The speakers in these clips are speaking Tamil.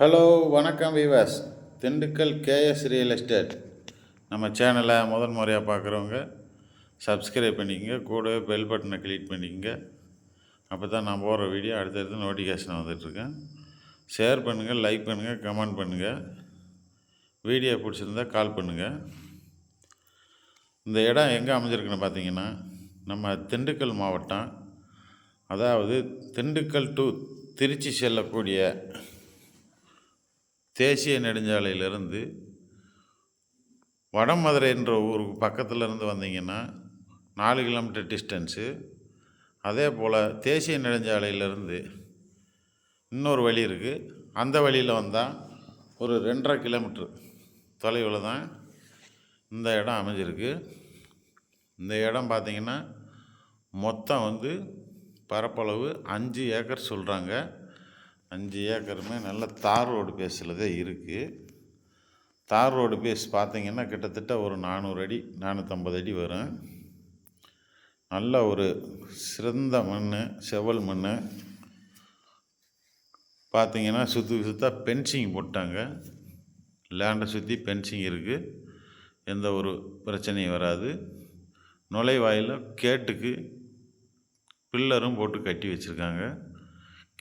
ஹலோ வணக்கம் Vivas Dindigul KS real estate நம்ம சேனலை முதல் முறையாக பார்க்குறவங்க சப்ஸ்கிரைப் பண்ணிக்கங்க. கூட பெல் பட்டனை கிளிக் பண்ணிக்கங்க. அப்போ தான் நான் போகிற வீடியோ அடுத்தடுத்து நோட்டிஃபிகேஷன் வந்துட்டுருக்கேன் ஷேர் பண்ணுங்கள் லைக் பண்ணுங்கள் கமெண்ட் பண்ணுங்கள் வீடியோ பிடிச்சிருந்தா கால் பண்ணுங்கள் இந்த இடம் எங்கே அமைஞ்சிருக்குன்னு பார்த்தீங்கன்னா நம்ம திண்டுக்கல் மாவட்டம் அதாவது திண்டுக்கல் டு திருச்சி செல்லக்கூடிய தேசிய நெடுஞ்சாலையிலிருந்து வடமதுரைன்ற ஊருக்கு பக்கத்தில் இருந்து வந்தீங்கன்னா நாலு கிலோமீட்டர் டிஸ்டன்ஸு. அதே போல் தேசிய நெடுஞ்சாலையிலேருந்து இன்னொரு வழி இருக்குது அந்த வழியில் வந்தால் ஒரு ரெண்டரை கிலோமீட்ரு தொலைவில் தான் இந்த இடம் அமைஞ்சிருக்கு. இந்த இடம் பார்த்தீங்கன்னா மொத்தம் வந்து பரப்பளவு அஞ்சு ஏக்கர் சொல்கிறாங்க அஞ்சு ஏக்கருமே நல்ல தார் ரோடு பேஸில் தான் இருக்குது தார் ரோடு பேஸ் பார்த்தீங்கன்னா கிட்டத்தட்ட ஒரு நானூறு அடி நானூற்றம்பது அடி வரும். நல்ல ஒரு சிறந்த மண் செவல் மண் பார்த்திங்கன்னா சுற்றி சுற்றா பென்சிங் போட்டாங்க. லேண்டை சுற்றி பென்சிங் இருக்குது எந்த ஒரு பிரச்சனையும் வராது. நுழைவாயில் கேட்டுக்கு பில்லரும் போட்டு கட்டி வச்சுருக்காங்க.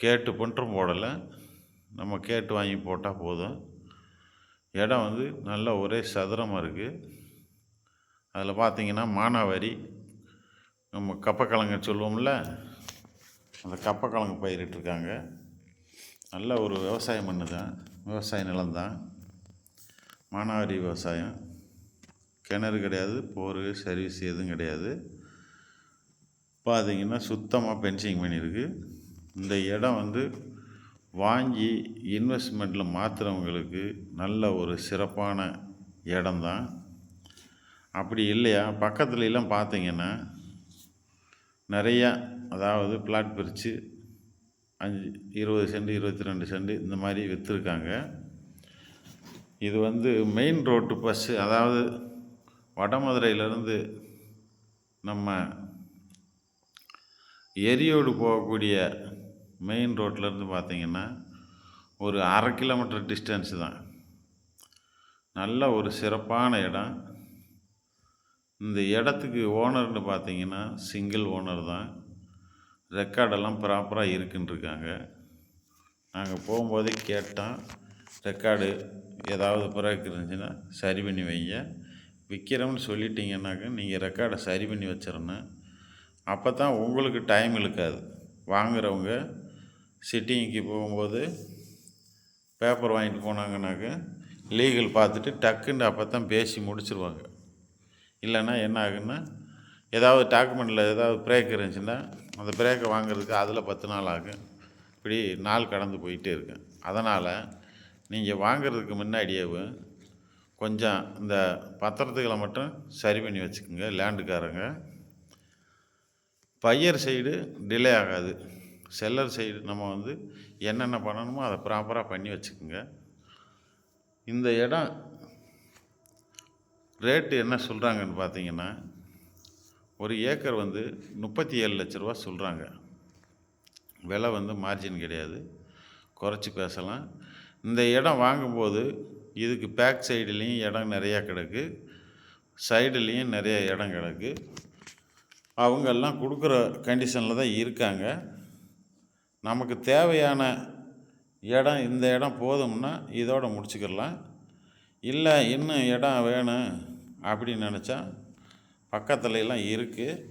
கேட்டு பண்றம் போடலை. நம்ம கேட்டு வாங்கி போட்டால் போதும். இடம் வந்து நல்ல ஒரே சதுரமாக இருக்குது அதில் பார்த்தீங்கன்னா மானாவாரி நம்ம கப்பக்கிழங்க சொல்லுவோம்ல அந்த கப்பக்கிழங்கு பயிரிட்டிருக்காங்க. நல்ல ஒரு விவசாயம் மண்ணு தான் விவசாய நிலம்தான் மானாவாரி விவசாயம். கிணறு கிடையாது போர் சர்வீஸ் எதுவும் கிடையாது. பார்த்தீங்கன்னா சுத்தமாக பென்சிங் பண்ணியிருக்கு. இந்த இடம் வந்து வாங்கி இன்வெஸ்ட்மெண்ட்டில் மாற்றுறவங்களுக்கு நல்ல ஒரு சிறப்பான இடம்தான். அப்படி இல்லையா? பக்கத்துல எல்லாம் பார்த்தீங்கன்னா நிறையா அதாவது பிளாட் பிரித்து அஞ்சு இருபது சென்ட் இருபத்தி ரெண்டு சென்ட் இந்த மாதிரி விற்றுருக்காங்க இது வந்து மெயின் ரோட்டு பஸ்ஸு அதாவது வடமதுரையிலேருந்து நம்ம எரியோடு போகக்கூடிய மெயின் ரோட்லேருந்து பார்த்தீங்கன்னா ஒரு அரை கிலோமீட்டர் டிஸ்டன்ஸு தான். நல்ல ஒரு சிறப்பான இடம். இந்த இடத்துக்கு ஓனர்னு பார்த்தீங்கன்னா சிங்கிள் ஓனர் தான். ரெக்கார்டெல்லாம் ப்ராப்பராக இருக்குன்னு இருக்காங்க நாங்கள் போகும்போதே கேட்டோம் ரெக்கார்டு ஏதாவது பிறகு இருந்துச்சுன்னா சரி பண்ணி வைங்க. விற்கிறோம்னு சொல்லிட்டீங்கன்னாக்க நீங்கள் ரெக்கார்டை சரி பண்ணி வச்சிடணும். அப்போ தான் உங்களுக்கு டைம் இழுக்காது. வாங்குறவங்க சிட்டிங்க்கு போகும்போது பேப்பர் வாங்கிட்டு போனாங்கனாக்க லீகல் பார்த்துட்டு டக்குன்னு அப்போ தான் பேசி முடிச்சிருவாங்க. இல்லைன்னா என்ன ஆகுன்னா ஏதாவது டாக்குமெண்ட்டில் ஏதாவது பிரேக் இருந்துச்சுன்னா அந்த பிரேக்கை வாங்குறதுக்கு அதில் பத்து நாள் ஆகும். இப்படி நாள் கடந்து போயிட்டே இருக்கும். அதனால் நீங்கள் வாங்குறதுக்கு முன்னாடியேவும் கொஞ்சம் இந்த பத்திரத்துகளை மட்டும் சரி பண்ணி வச்சுக்கோங்க லேண்டுக்காரங்க பையர் சைடு டிலே ஆகாது. செல்லர் சைடு நம்ம வந்து என்னென்ன பண்ணணுமோ அதை ப்ராப்பராக பண்ணி வச்சுக்கோங்க. இந்த இடம் ரேட்டு என்ன சொல்கிறாங்கன்னு பார்த்தீங்கன்னா ஒரு ஏக்கர் வந்து முப்பத்தி ஏழு லட்ச ரூபா சொல்கிறாங்க விலை வந்து மார்ஜின் கிடையாது. குறைச்சி பேசலாம். இந்த இடம் வாங்கும்போது இதுக்கு பேக் சைடுலேயும் இடம் நிறையா கிடக்கு. சைடுலேயும் நிறைய இடம் கிடக்கு. அவங்கெல்லாம் கொடுக்குற கண்டிஷனில் தான் இருக்காங்க. நமக்கு தேவையான இடம் இந்த இடம் போதும்னா இதோடு முடிச்சுக்கிடலாம். இல்லை இன்னும் இடம் வேணும் அப்படின்னு நினச்சா பக்கத்துல எல்லாம் இருக்குது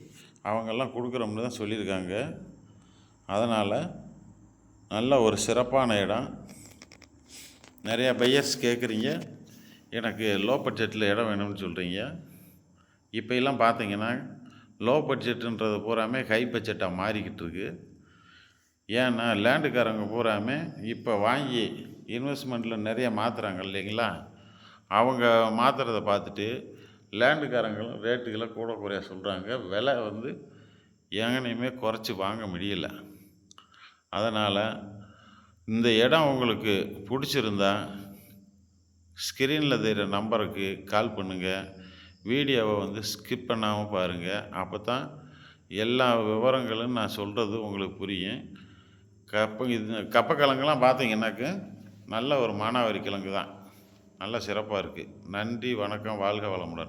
அவங்கெல்லாம் கொடுக்குறோம்னு தான் சொல்லியிருக்காங்க. அதனால் நல்ல ஒரு சிறப்பான இடம். நிறையா பையர்ஸ் கேட்குறீங்க எனக்கு லோ பட்ஜெட்டில் இடம் வேணும்னு சொல்கிறீங்க இப்போ எல்லாம் பார்த்தீங்கன்னா லோ பட்ஜெட்டுன்றது பூராமே ஹை பட்ஜெட்டாக மாறிக்கிட்டு இருக்கு ஏன்னா லேண்டுக்காரங்க பூராமே இப்போ வாங்கி இன்வெஸ்ட்மெண்ட்டில் நிறைய மாற்றுறாங்க இல்லைங்களா? அவங்க மாற்றுறத பார்த்துட்டு லேண்டுக்காரங்களும் ரேட்டுகளை கூட குறைய சொல்கிறாங்க விலை வந்து எங்கனையுமே குறைச்சி வாங்க முடியல. அதனால் இந்த இடம் உங்களுக்கு பிடிச்சிருந்தா ஸ்க்ரீனில் தெரிகிற நம்பருக்கு கால் பண்ணுங்கள் வீடியோவை வந்து ஸ்கிப் பண்ணாமல் பாருங்கள் அப்போ தான் எல்லா விவரங்களும் நான் சொல்கிறது உங்களுக்கு புரியும். கப்ப இது கப்பக்கிழங்கெல்லாம் பார்த்தீங்கன்னாக்க நல்ல ஒரு மானாவாரி கிழங்கு தான். நல்ல சிறப்பாக இருக்குது நன்றி வணக்கம் வாழ்க வளமுடன்.